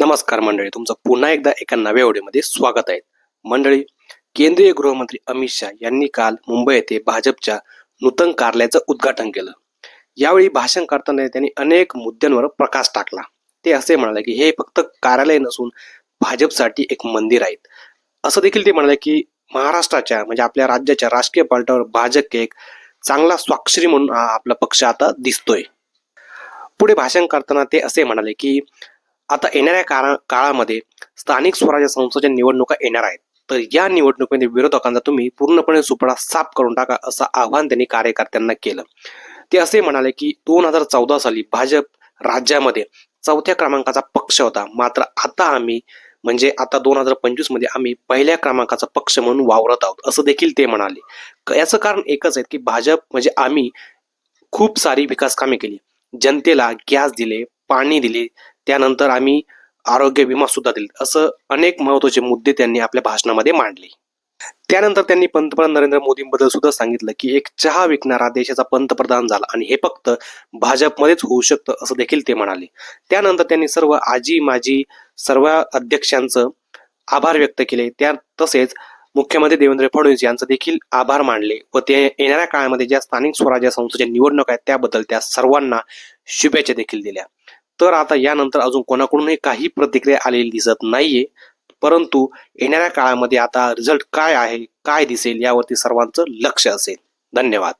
नमस्कार मंडळी तुमचं पुन्हा एकदा एका नव्या व्हिडिओमध्ये स्वागत आहे. मंडळी केंद्रीय गृहमंत्री अमित शहा यांनी काल मुंबई येथे भाजपच्या नूतन कार्यालयाचं उद्घाटन केलं. यावेळी भाषण करताना त्यांनी अनेक मुद्द्यांवर प्रकाश टाकला. ते असे म्हणाले की हे फक्त कार्यालय नसून भाजपसाठी एक मंदिर आहेत. असं देखील ते म्हणाले की महाराष्ट्राच्या म्हणजे आपल्या राज्याच्या राजकीय पार्टीवर भाजप एक चांगला स्वाक्षरी म्हणून हा आपला पक्ष आता दिसतोय. पुढे भाषण करताना ते असे म्हणाले की आता येणाऱ्या काळा काळामध्ये स्थानिक स्वराज्य संस्थेच्या निवडणुका येणार आहेत. तर या निवडणुकीमध्ये विरोधकांचा तुम्ही पूर्णपणे सुपडा साफ करून टाका असं आव्हान त्यांनी कार्यकर्त्यांना केलं. ते असे म्हणाले की दोन हजार चौदा साली भाजप राज्यामध्ये चौथ्या क्रमांकाचा पक्ष होता. मात्र आता आम्ही म्हणजे आता दोन हजार पंचवीसमध्ये आम्ही पहिल्या क्रमांकाचा पक्ष म्हणून वावरत आहोत असं देखील ते म्हणाले. याचं कारण एकच आहे की भाजप म्हणजे आम्ही खूप सारी विकास कामे केली. जनतेला गॅस दिले पाणी दिले त्यानंतर आम्ही आरोग्य विमा सुद्धा दिले. असं अनेक महत्त्वाचे मुद्दे त्यांनी आपल्या भाषणामध्ये मांडले. त्यानंतर त्यांनी पंतप्रधान नरेंद्र मोदींबद्दल सुद्धा सांगितलं की एक चहा विकणारा देशाचा पंतप्रधान झाला आणि हे फक्त भाजपमध्येच होऊ शकतं असं देखील ते म्हणाले. त्यानंतर त्यांनी सर्व आजी माजी सर्व अध्यक्षांचं आभार व्यक्त केले. त्या तसेच मुख्यमंत्री देवेंद्र फडणवीस यांचं देखील आभार मानले व ते येणाऱ्या काळामध्ये ज्या स्थानिक स्वराज्य संस्थेच्या निवडणूक आहेत त्याबद्दल त्या सर्वांना शुभेच्छा देखील दिल्या. तर आता यानंतर अजून कोणाकडूनही काही प्रतिक्रिया आलेली दिसत नाहीये. परंतु येणाऱ्या काळामध्ये आता रिझल्ट काय आहे काय दिसेल यावरती सर्वांचं लक्ष असेल. धन्यवाद.